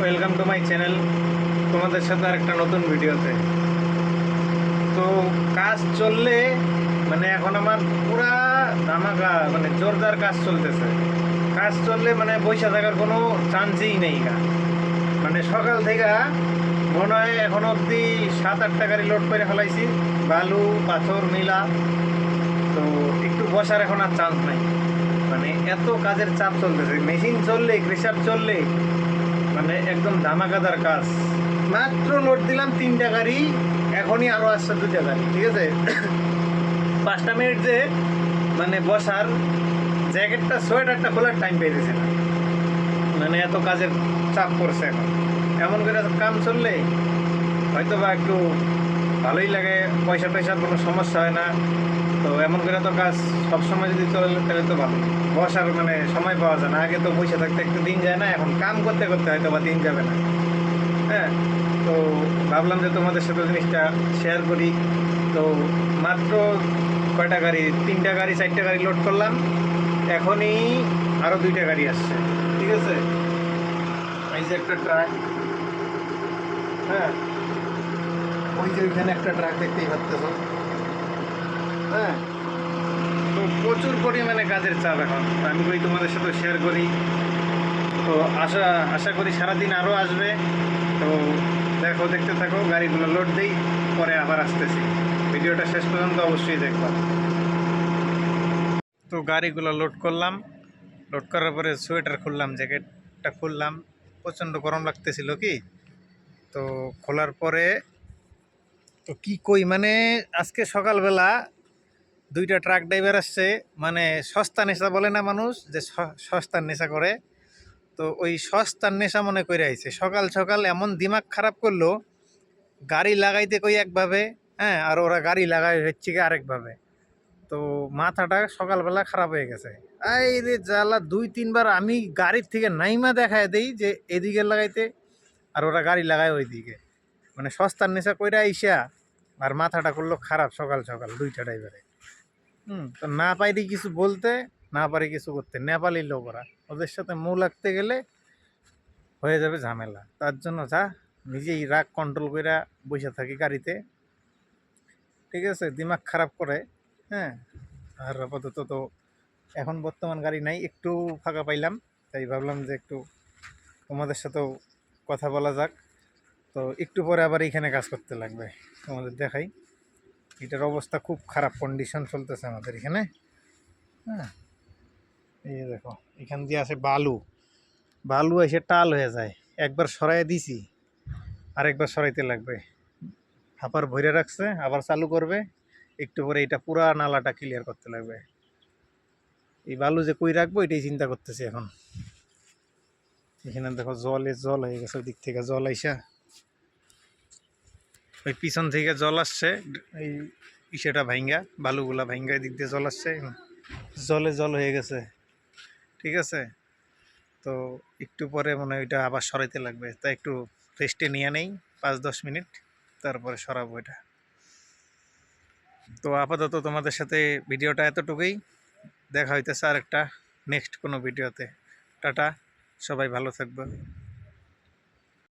Welcome to my channel. তোমাদের সাথে আরেকটা নতুন ভিডিওতে। তো কাজ চললে মানে এখন আমার পুরা ধামাকা মানে জোরদার কাজ চলতেছে। কাজ চললে মানে বৈশা থাকার কোনো চান্সই নেই গা। মানে সকাল থেকে মনে হয় এখন অবধি সাত, আটটা গাড়ি লোড করে ফেলাইছি। বালু, পাথর, মিলা। তো একটু বসার এখন আর চান্স নাই। মানে এত কাজের চাপ চলতেছে। মেশিন চললে ক্রেশার চললে মানে একদম ধামাকাদার কাজ। মাত্র নোট দিলাম তিনটা গাড়ি, এখনই আরও আসছে দুটা গাড়ি, ঠিক আছে? পাঁচটা মিনিট যে মানে বসার, জ্যাকেটটা, সোয়েটারটা খোলার টাইম পেয়েছে না। মানে এত কাজের চাপ পড়ছে এখন। এমন করে কাম চললে হয়তো বা একটু ভালোই লাগে, পয়সা টয়সার কোনো সমস্যা হয় না। তো এমন করে তো কাজ সবসময় যদি চলে, তাহলে তো ভালো। বসার মানে সময় পাওয়া যায় না। আগে তো পয়সা থাকতে একটু দিন যায় না, এখন কাম করতে করতে হয়তো বা দিন যাবে না। হ্যাঁ তো ভাবলাম যে তোমাদের সাথে জিনিসটা শেয়ার করি। তো মাত্র কয়টা গাড়ি? তিনটা গাড়ি, চারটা গাড়ি লোড করলাম। এখনই আরও দুইটা গাড়ি আসছে। ঠিক আছে? এই যে একটা ট্রাক হ্যাঁ ওই যে ওইখানে একটা ট্রাক দেখতেই পাচ্তেছ হ্যাঁ? তো প্রচুর পরিমাণে কাজের চাপ এখন। আমি কই তোমাদের সাথে শেয়ার করি। তো আশা আশা করি সারাদিন আরও আসবে। তো দেখো, দেখতে থাকো, গাড়িগুলো লোড দিই, পরে আবার আসতেছি। ভিডিওটা শেষ পর্যন্ত অবশ্যই দেখবা। তো গাড়িগুলো লোড করলাম। লোড করার পরে সোয়েটার খুললাম জ্যাকেটটা খুললাম। প্রচণ্ড গরম লাগতেছিল কি? তো খোলার পরে তো কি কই? মানে আজকে সকালবেলা দুইটা ট্রাক ড্রাইভার আসছে মানে সস্তা নেশা বলে না মানুষ যে সস্তার নেশা করে। তো ওই সস্তার নেশা মনে করে আইছে। সকাল সকাল এমন দিমাগ খারাপ করল, গাড়ি লাগাইতে কই একভাবে হ্যাঁ আর ওরা গাড়ি লাগাই হচ্ছে কি আরেকভাবে। তো মাথাটা সকালবেলা খারাপ হয়ে গেছে। এই রে জ্বালা, দুই তিনবার আমি গাড়ির থেকে নাইমা দেখায় দেই যে এদিকে লাগাইতে আর ওরা গাড়ি লাগায় ওইদিকে। মানে সস্তার নেশা কইরা আইসা আর মাথাটা করল খারাপ সকাল সকাল দুইটা ড্রাইভারে। হুম, তো না পাইরি কিছু বলতে, না পারি কিছু করতে, নেপালি লোক ওরা। ওদের সাথে মৌ লাগতে গেলে হয়ে যাবে ঝামেলা। তার জন্য যা, নিজেই রাগ কন্ট্রোল করে বসে থাকি গাড়িতে। ঠিক আছে, দিমাগ খারাপ করে হ্যাঁ। আর আপাতত তো এখন বর্তমান গাড়ি নাই, একটু ফাঁকা পাইলাম। তাই ভাবলাম যে একটু তোমাদের সাথেও কথা বলা যাক। তো একটু পরে আবার এইখানে কাজ করতে লাগবে। তোমাদের দেখাই। এটার অবস্থা খুব খারাপ কন্ডিশন চলতেছে আমাদের এখানে। হ্যাঁ। এই দেখো, এখান দিয়ে আছে বালু। বালু এসে টাল হয়ে যায়। একবার সরাই দিছি, আরেকবার সরাইতে লাগবে। হাপার ভরে রাখছে, আবার চালু করবে। একটু পরে এটা পুরা নালাটা ক্লিয়ার করতে লাগবে। এই বালু যে কই রাখব, এটাই চিন্তা করতেছি এখন। এখানে দেখো জলে জল হয়ে গেছে ওই দিক থেকে জল আইসা। ওই পিছন থেকে জল আসছে, এই ইসেটা ভাইঙ্গা, বালুগুলা ভাইঙ্গা এদিক দিয়ে জল আসছে জলে জল হয়ে গেছে, ঠিক আছে? তো একটু পরে মনে হয় ওইটা আবার সরাইতে লাগবে, তা একটু রেস্টে নিয়ে নেই, পাঁচ দশ মিনিট, তারপরে সরাবো এটা। তো আপাতত তোমাদের সাথে ভিডিওটা এতটুকুই, দেখা হইতেছে আর একটা নেক্সট কোনো ভিডিওতে। টাটা, সবাই ভালো থাকবে